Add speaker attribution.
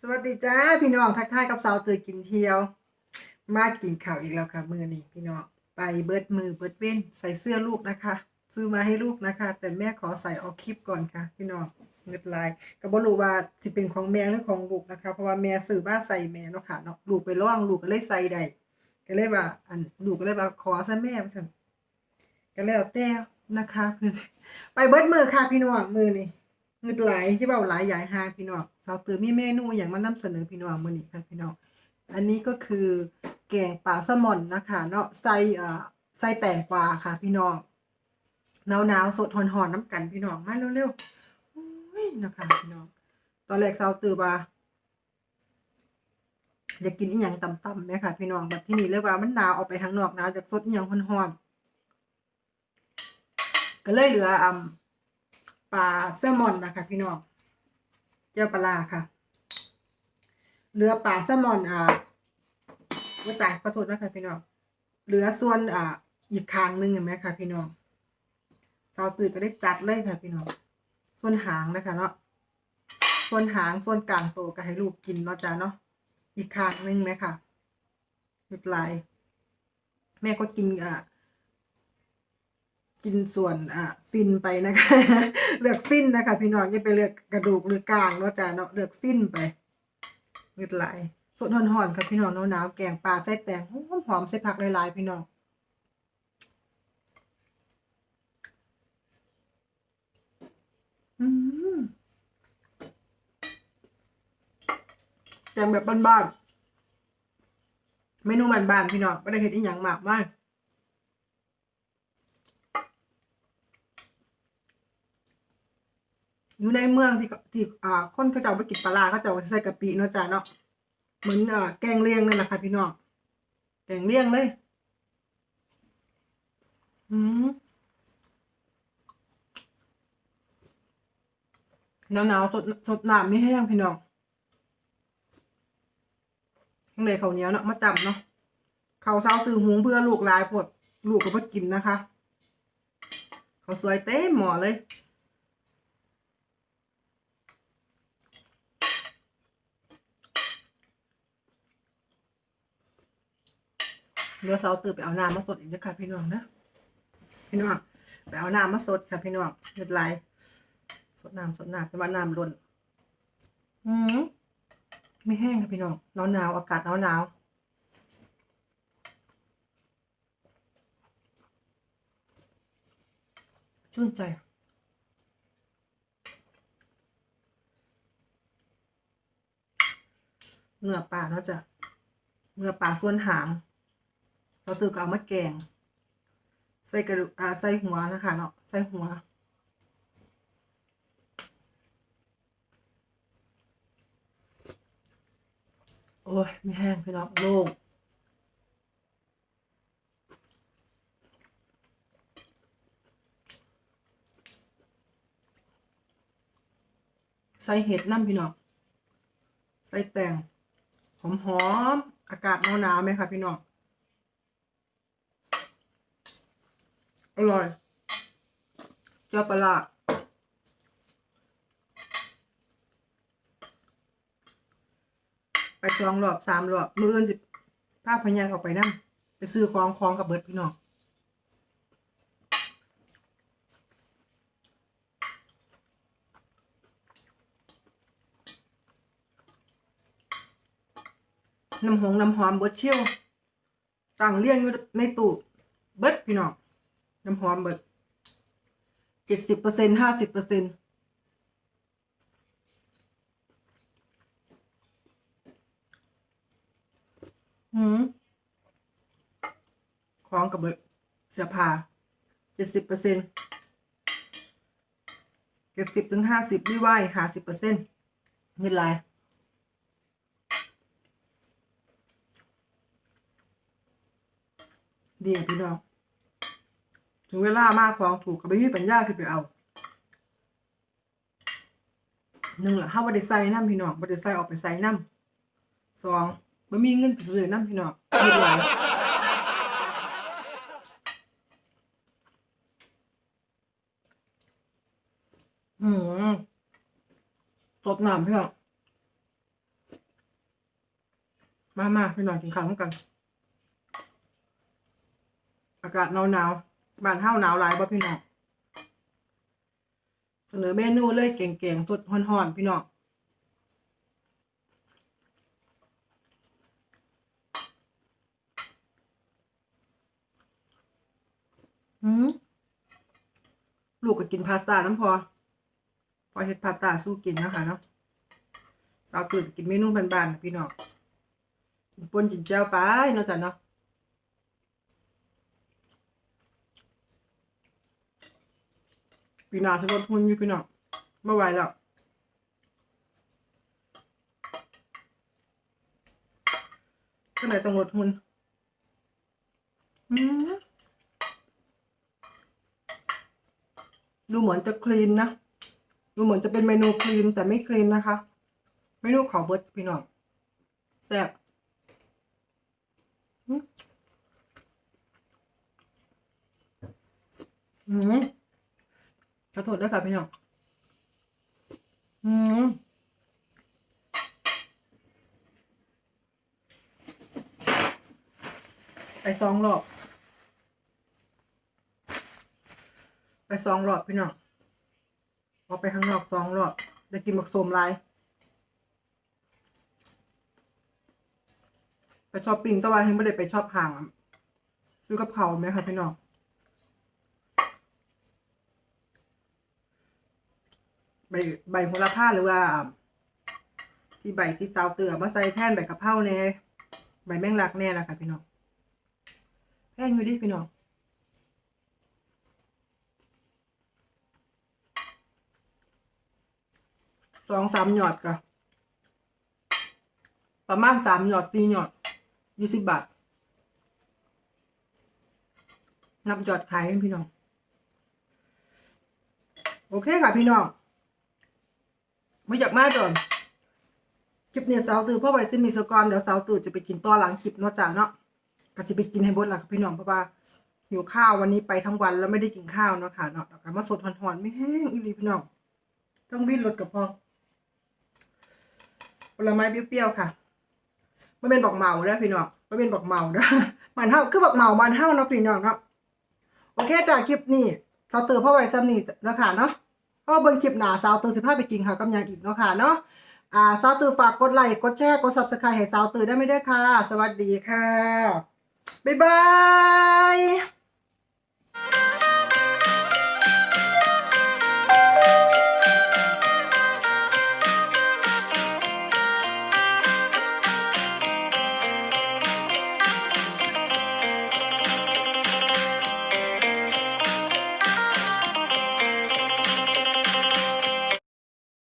Speaker 1: สวัสดีจ้า พี่น้องทักทายกับสาวเตยกินเที่ยว มากินข้าวอีกแล้วค่ะมือนี้พี่น้องไปเบิดมือเบิดเว้นใส่เสื้อลูกนะคะ ซื้อมาให้ลูกนะคะ แต่แม่ขอใส่ออกคลิปก่อนค่ะ พี่น้องเงิดลายก็บ่รู้ว่าสิเป็นของแม่หรือของลูกนะคะ เพราะว่าแม่ซื้อบ้าใส่แม่เนาะค่ะเนาะลูกไปล่องลูกก็เลยใส่ได้ก็เลยว่าอันลูกก็เลยว่าขอซะแม่ว่าซั่นก็แล้วแต่นะคะ ไปเบิดมือค่ะพี่น้องมือนี้เงินหลายที่เบาหลายใหญ่หางพี่น้องสาวตือมีเมนูอย่างมานำเสนอพี่น้องมือนี้ค่ะพี่น้อง อันนี้ก็คือแกงปลาแซลมอนนะคะเนาะใส่เอ่อใส่แตงกวาค่ะ พี่น้องหนาวๆสดหอนๆน้ำกันพี่น้องมาเร็วๆนะคะพี่น้องตอนแรกสาวตือว่าอยากกินอีหยังต่ำๆเนี่ยค่ะ พี่น้องแบบที่นี่เลยว่ามันหนาวออกไปข้างนอกหนาวจากสดอีหยังฮ้อนๆก็เลยเหลืออ่าปลาแซลมอนนะคะ พี่น้องเจ้าปลาค่ะ เหลือปลาแซลมอนอ่าไม่ตายขอโทษนะคะพี่น้องเหลือส่วนอ่าอีกคางหนึงเห็นไหมคะพี่น้องสาวตื่นก็ได้จัดเลยค่ะพี่น้องส่วนหางนะคะเนาะส่วนหางส่วนกลางโตก็ให้ลูกกินเนาะจ้าเนาะอีกคางหนึงไหมค่ะหยุดลายแม่ก็กินอ่ากินส่วนอะฟินไปนะคะ เลือกฟินนะคะ พี่น้องอย่าไปเลือกกระดูกหรือกลางเนาะจ้าเนาะเลือกฟินไป เงืดไหลสดหอนๆค่ะพี่น้องหนาวๆแกงปลาใส่แตงหอมๆใส่ผักหลายๆพี่น้องอืมแกงแบบบ้านๆเมนูบ้านๆพี่น้องไม่ได้เห็นอีกอย่างมากมาก อยู่ในเมืองที่ที่อ่าคนเขาจะเอาไปกินปลาร้าเขาจะเอาไปใส่กะปิเนาะจ้าเนาะเหมือนอ่าแกงเลียงนั่นแหละค่ะพี่น้องแกงเลียงเลย อืมหนาวหนาวๆสดสดน้ำไม่แห้งพี่น้องข้างในเขาเนี้ยเนาะมาจับเนาะเขาวเช้าตื่นหงเพื่อลูกลายปวดลูกก็มากินนะคะ เขาสวยเต็มหมอเลย เดี๋ยวเสาตื่นไปเอาน้ำมาสดอีกนะค่ะพี่น้องนะพี่น้องไปเอาน้ำมาสดค่ะพี่น้องเดือดไหลสดน้ำสดน้ำจะมาน้ำล้นอืมไม่แห้งค่ะพี่น้องหนาวหนาวอากาศหนาวหนาวชื่นใจเนื้อปลาเนาะจ้ะเนื้อปลาส่วนหาง เราซื้อก็เอามาแกง ใส่กระดูกอ่าใส่หัวนะคะเนาะใส่หัวโอ้ยไม่แห้งพี่น้องโล่งใส่เห็ดน้ำพี่น้อง ใส่แตงหอมหอมๆอากาศหนาวๆไหมคะพี่น้อง อร่อย เจ้าปลาร้าไปสองรอบสามรอบมืออื่นสิภาพพญาออกไปนั่งไปซื้อของของกับเบิร์ดพี่น้องน้ำหงน้ำหอมเบิร์ดเชี่ยวต่างเลี้ยงอยู่ในตู้เบิร์ดพี่น้อง น้ำหอมเบิดเจ็ดสิบเปอร์เซ็นห้าสิบเปอร์เซ็นหืมของกับเบิดเสื้อผ้าเจ็ดสิบเปอร์เซ็นเจ็ดสิบถึงห้าสิบไม่ไหวห้าสิบเปอร์เซ็นเงินไรนี่พี่น้อง ถึงเวลามากของถูกก็ไม่มีปัญญาสิไปเอาหนึ่งละห้าบไดิใส่น้ำพี่น้องบไดิใส่ออกไปใส่น้ำสองไม่มีเงินไปซื้อน้ำพี่น้องมีหลายอืมสดน้ำพี่น้องมามาพี่น้องกินข้าวร่วกัน อากาศหนาวหนาวๆ บ้านเฮาหนาวหลายบ่พี่น้องเสนอเมนูเลยเก่งๆสดฮ้อนๆพี่น้องลูกก็กินพาสต้าน้ำพอ พอเฮ็ดพาสต้าสู้กินนะคะเนาะสาวตื่นกินเมนูบานๆนะพี่น้องกินป่นจินเจ้าไปเนาะจ้ะเนาะ ปีหนาฉันลดทุนอยู่พี่น้องไม่ไหวแล้วก็เลยต้องลดทุนดูเหมือนจะคลีนนะ ดูเหมือนจะเป็นเมนูคลีนแต่ไม่คลีนนะคะ เมนูขอเบิร์ดพี่น้องแซ่บอืมอืม ขอโทษด้วยค่ะพี่น้อง อืมไปสองรอบ ไปสองรอบพี่น้องออกไปข้างนอกสองรอบจะกินบักโสมลาย ไปชอปปิ้งต่ว่ายังไม่ได้ไปชอบห่างซื้อกับเขาไหมคะพี่น้อง ใบใบโหระพาหรือว่า ที่ใบที่ซาวเตือมาใส่แท่นใบกะเพราเนี่ยใบแมงลักแน่ละค่ะพี่น้องแพงอยู่ดิพี่น้องสองสามหยอดกะประมาณสามหยอดสี่หยอดยี่สิบบาท นับหยอดขายพี่น้อง โอเคค่ะพี่น้อง ไม่อยากมาดอนคลิปเนี่ยสาวตื่นพ่อไว้ซิมีสกอนเดี๋ยวสาวตื่นจะไปกินต่อหลังคลิปเนาะจ้าเนาะก็จะไปกินให้บดล่ะพี่น้องเพราะว่าหิวข้าววันนี้ไปทั้งวันแล้วไม่ได้กินข้าวเนาะค่ะเนาะแล้วก็มาสดหอนๆไม่แห้งอีหลีพี่น้องต้องบินรถกับพองผลไม้เปรี้ยวๆค่ะไม่เป็นบอกเมาเด้อพี่น้องไม่เป็นบอกเมาเด้อมันเท่าคือบอกเมามันเท่าเนาะพี่น้องเนาะโอเคจ้าคลิปนี้สาวตื่นพ่อไว้ซ้ำนี่แล้วค่ะเนาะ เพราะเบิ่งคลิปหนาสาวตือสิพาไปกินค่ะกับยังอีกเนาะค่ะเนาะอ่าสาวตือฝากกดไลค์กดแชร์กดซับสไครต์ให้สาวตือได้ไหมเด้อค่ะ สวัสดีค่ะ บ๊ายบาย